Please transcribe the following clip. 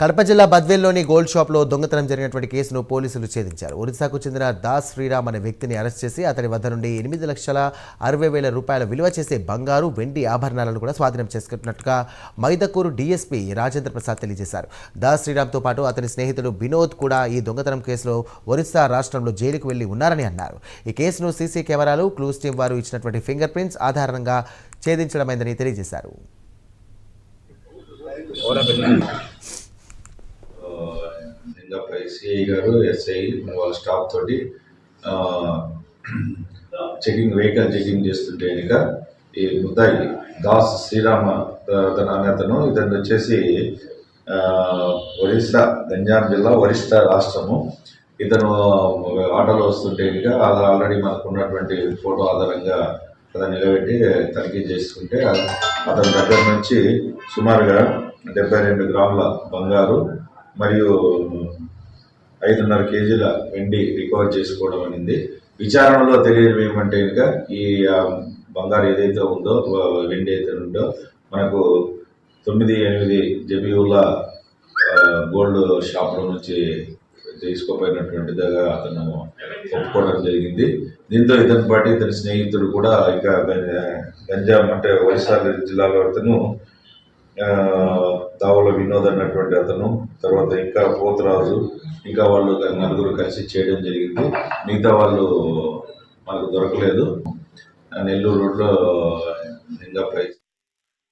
కడప జిల్లా బద్వేల్లోని గోల్డ్ షాప్లో దొంగతనం జరిగినటువంటి కేసును పోలీసులు ఛేదించారు. ఒరిస్సాకు చెందిన దాస్ శ్రీరామ్ అనే వ్యక్తిని అరెస్ట్ చేసి అతని వద్ద నుండి ఎనిమిది లక్షల అరవై వేల రూపాయల విలువ చేసే బంగారు వెండి ఆభరణాలను కూడా స్వాధీనం చేసుకున్నట్టుగా మైదకూరు డీఎస్పీ రాజేంద్ర ప్రసాద్ తెలియజేశారు. దాస్ శ్రీరామ్తో పాటు అతని స్నేహితుడు వినోద్ కూడా ఈ దొంగతనం కేసులో ఒరిస్సా రాష్ట్రంలో జైలుకు వెళ్ళి ఉన్నారని అన్నారు. ఈ కేసును సీసీ కెమెరాలు క్లూస్ టీం వారు ఇచ్చినటువంటి ఫింగర్ ప్రింట్స్ ఆధారంగా ఛేదించడమైందని తెలియజేశారు. ఇంకా సిఐ గారు ఎస్ఐ వాళ్ళ స్టాఫ్ తోటి చెకింగ్ వెహికల్ చెకింగ్ చేస్తుంటే కనుక ఈ ముద్దాయి దాస్ శ్రీరామ అతను అనే అతను ఇతను వచ్చేసి ఒరిస్సా గంజాం జిల్లా ఒరిస్సా రాష్ట్రము. ఇతను ఆటోలో వస్తుంటే కనుక అది ఆల్రెడీ మనకు ఉన్నటువంటి ఫోటో ఆధారంగా అతను నిలబెట్టి తనిఖీ చేసుకుంటే అతని దగ్గర నుంచి సుమారుగా డెబ్బై రెండు గ్రాముల బంగారు మరియు ఐదున్నర కేజీల వెండి రికవర్ చేసుకోవడం అనేది. విచారణలో తెలియడం ఏమంటే కనుక ఈ బంగారు ఏదైతే ఉందో వెండి అయితే ఉందో మనకు తొమ్మిది ఎనిమిది జబీవుల గోల్డ్ షాప్లో నుంచి తీసుకోపోయినటువంటిదిగా అతను ఒప్పుకోవడం జరిగింది. దీంతో ఇతని పాటు ఇతని స్నేహితుడు కూడా ఇక గంజా- గంజాం అంటే వైఎస్ఆర్ జిల్లాలో అతను దావుల వినోద్ అన్నటువంటి అతను తర్వాత ఇంకా పోతరాజు ఇంకా వాళ్ళు నలుగురు కలిసి చేయడం జరిగింది. మిగతా వాళ్ళు మనకు దొరకలేదు. ఆ నెల్లూరు రోడ్లో ఇంకా ప్రైజ్